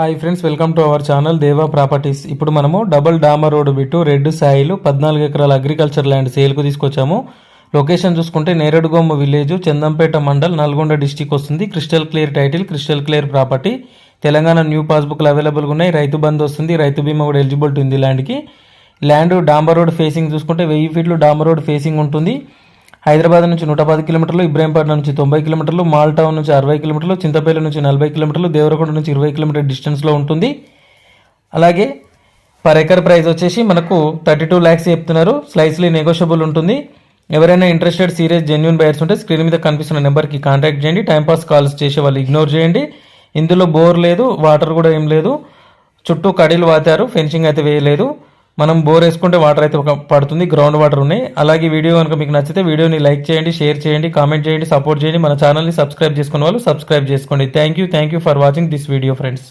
Hi friends welcome to our channel Deva properties ఇప్పుడు మనము double డామర్ రోడ్ బిట్టు రెడ్ సాయిలు పద్నాలుగు ఎకరాల అగ్రికల్చర్ ల్యాండ్ సేల్కు తీసుకొచ్చాము. లొకేషన్ చూసుకుంటే నేరడుగొమ్మ విలేజ్ చందంపేట మండల్ నల్గొండ డిస్టిక్ వస్తుంది. Crystal clear title crystal clear property Telangana new పాస్బుక్లు అవైలబుల్గా ఉన్నాయి. రైతు బంద్ వస్తుంది. రైతు బీమా కూడా ఎలిజిబిలిటీ ఉంది ల్యాండ్కి ల్యాండ్ డాంబర్ రోడ్ ఫేసింగ్ చూసుకుంటే వెయ్యి ఫీట్లు డాంబర్ రోడ్ ఫేసింగ్ ఉంటుంది. హైదరాబాద్ నుంచి నూట పది కిలోమీటర్లు ఇబ్రాహీంపట్నం నుంచి తొంభై కిలోమీటర్లు మాల్ టౌన్ నుంచి అరవై కిలోమీటర్లు చింతపల్లి నుంచి నలభై కిలోమీటర్లు దేవరకొండ నుంచి ఇరవై కిలోమీటర్ డిస్టెన్స్లో ఉంటుంది. అలాగే పర్ ఎకర్ ప్రైస్ వచ్చేసి మనకు థర్టీ టూ ల్యాక్స్ చెప్తున్నారు. స్లైస్లీ నెగోషియబుల్ ఉంటుంది. ఎవరైనా ఇంట్రెస్టెడ్ సీరియస్ జెన్యున్ బయర్స్ ఉంటే స్క్రీన్ మీద కనిపిస్తున్న నెంబర్కి కాంటాక్ట్ చేయండి. టైంపాస్ కాల్స్ చేసే వాళ్ళు ఇగ్నోర్ చేయండి. ఇందులో బోర్ లేదు వాటర్ కూడా ఏం లేదు. చుట్టూ కడీలు వాతారు ఫెన్సింగ్ అయితే వేయలేదు. మనం బోర్ వేసుకుంటే వాటర్ అయితే ఒక పడుతుంది గ్రౌండ్ వాటర్ ఉన్నాయి. అలాగే వీడియో కనుక మీకు నచ్చితే వీడియోని లైక్ చేయండి షేర్ చేయండి కామెంట్ చేయండి సపోర్ట్ చేయండి. మన ఛానల్ని సబ్స్క్రైబ్ చేసుకున్న వాళ్ళు సబ్స్క్రైబ్ చేసుకోండి. Thank you thank you for watching this video friends